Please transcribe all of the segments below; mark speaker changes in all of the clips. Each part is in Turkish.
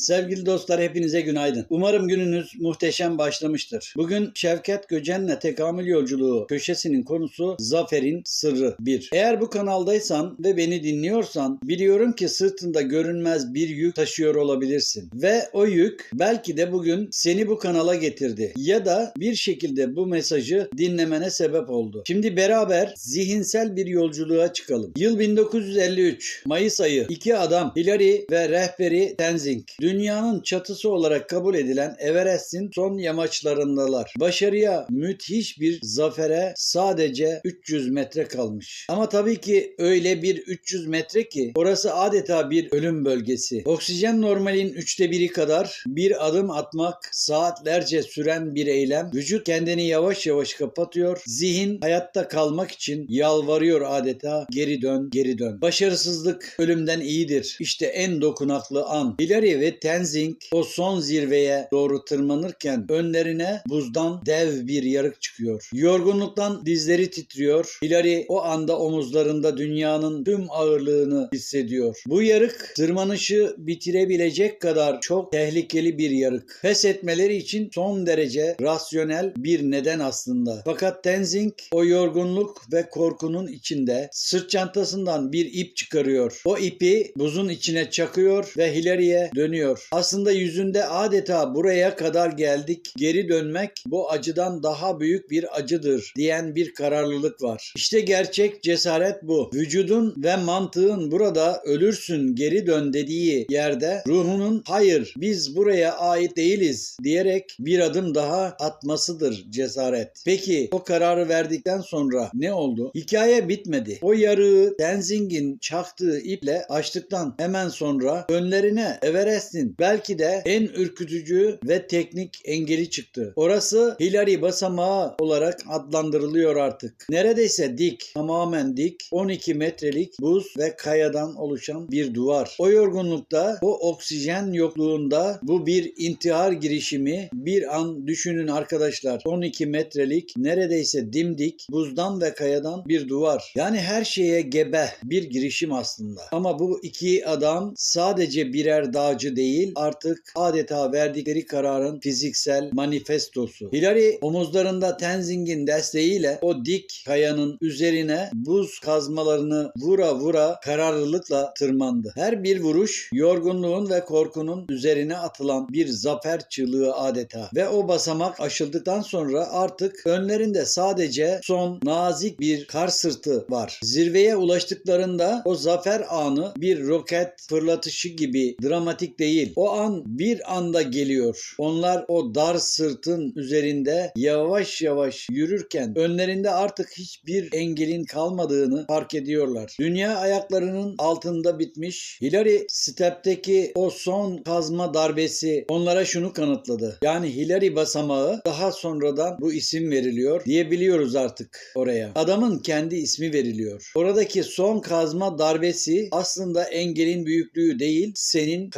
Speaker 1: Sevgili dostlar hepinize günaydın. Umarım gününüz muhteşem başlamıştır. Bugün Şevket Göcen'le tekamül yolculuğu köşesinin konusu Zafer'in Sırrı 1. Eğer bu kanaldaysan ve beni dinliyorsan biliyorum ki sırtında görünmez bir yük taşıyor olabilirsin. Ve o yük belki de bugün seni bu kanala getirdi. Ya da bir şekilde bu mesajı dinlemene sebep oldu. Şimdi beraber zihinsel bir yolculuğa çıkalım. Yıl 1953 Mayıs ayı iki adam Hillary ve rehberi Tenzing dünyanın çatısı olarak kabul edilen Everest'in son yamaçlarındalar. Başarıya müthiş bir zafere sadece 300 metre kalmış. Ama tabii ki öyle bir 300 metre ki orası adeta bir ölüm bölgesi. Oksijen normalin üçte biri kadar bir adım atmak saatlerce süren bir eylem. Vücut kendini yavaş yavaş kapatıyor. Zihin hayatta kalmak için yalvarıyor adeta geri dön geri dön. Başarısızlık ölümden iyidir. İşte en dokunaklı an. Hillary ve Tenzing o son zirveye doğru tırmanırken önlerine buzdan dev bir yarık çıkıyor. Yorgunluktan dizleri titriyor. Hillary o anda omuzlarında dünyanın tüm ağırlığını hissediyor. Bu yarık tırmanışı bitirebilecek kadar çok tehlikeli bir yarık. Pes etmeleri için son derece rasyonel bir neden aslında. Fakat Tenzing o yorgunluk ve korkunun içinde sırt çantasından bir ip çıkarıyor. O ipi buzun içine çakıyor ve Hillary'e dönüyor. Aslında yüzünde adeta buraya kadar geldik, geri dönmek bu acıdan daha büyük bir acıdır diyen bir kararlılık var. İşte gerçek cesaret bu. Vücudun ve mantığın burada ölürsün geri dön dediği yerde ruhunun hayır biz buraya ait değiliz diyerek bir adım daha atmasıdır cesaret. Peki o kararı verdikten sonra ne oldu? Hikaye bitmedi. O yarığı Tenzing'in çaktığı iple açtıktan hemen sonra önlerine Everest'in belki de en ürkütücü ve teknik engeli çıktı. Orası Hillary basamağı olarak adlandırılıyor artık. Neredeyse dik, tamamen dik 12 metrelik buz ve kayadan oluşan bir duvar. O yorgunlukta, o oksijen yokluğunda bu bir intihar girişimi bir an düşünün arkadaşlar. 12 metrelik neredeyse dimdik buzdan ve kayadan bir duvar. Yani her şeye gebe bir girişim aslında. Ama bu iki adam sadece birer dağcı değil artık adeta verdikleri kararın fiziksel manifestosu. Hillary omuzlarında Tenzing'in desteğiyle o dik kayanın üzerine buz kazmalarını vura vura kararlılıkla tırmandı. Her bir vuruş yorgunluğun ve korkunun üzerine atılan bir zafer çığlığı adeta. Ve o basamak aşıldıktan sonra artık önlerinde sadece son nazik bir kar sırtı var. Zirveye ulaştıklarında o zafer anı bir roket fırlatışı gibi dramatik değil. O an bir anda geliyor. Onlar o dar sırtın üzerinde yavaş yavaş yürürken önlerinde artık hiçbir engelin kalmadığını fark ediyorlar. Dünya ayaklarının altında bitmiş. Hillary Step'teki o son kazma darbesi onlara şunu kanıtladı. Yani Hillary basamağı daha sonradan bu isim veriliyor diyebiliyoruz artık oraya. Adamın kendi ismi veriliyor. Oradaki son kazma darbesi aslında engelin büyüklüğü değil, senin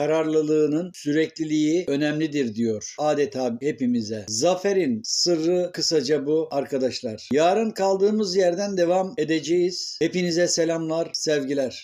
Speaker 1: kararlılığının sürekliliği önemlidir diyor. Adeta hepimize. Zaferin sırrı kısaca bu arkadaşlar. Yarın kaldığımız yerden devam edeceğiz. Hepinize selamlar, sevgiler.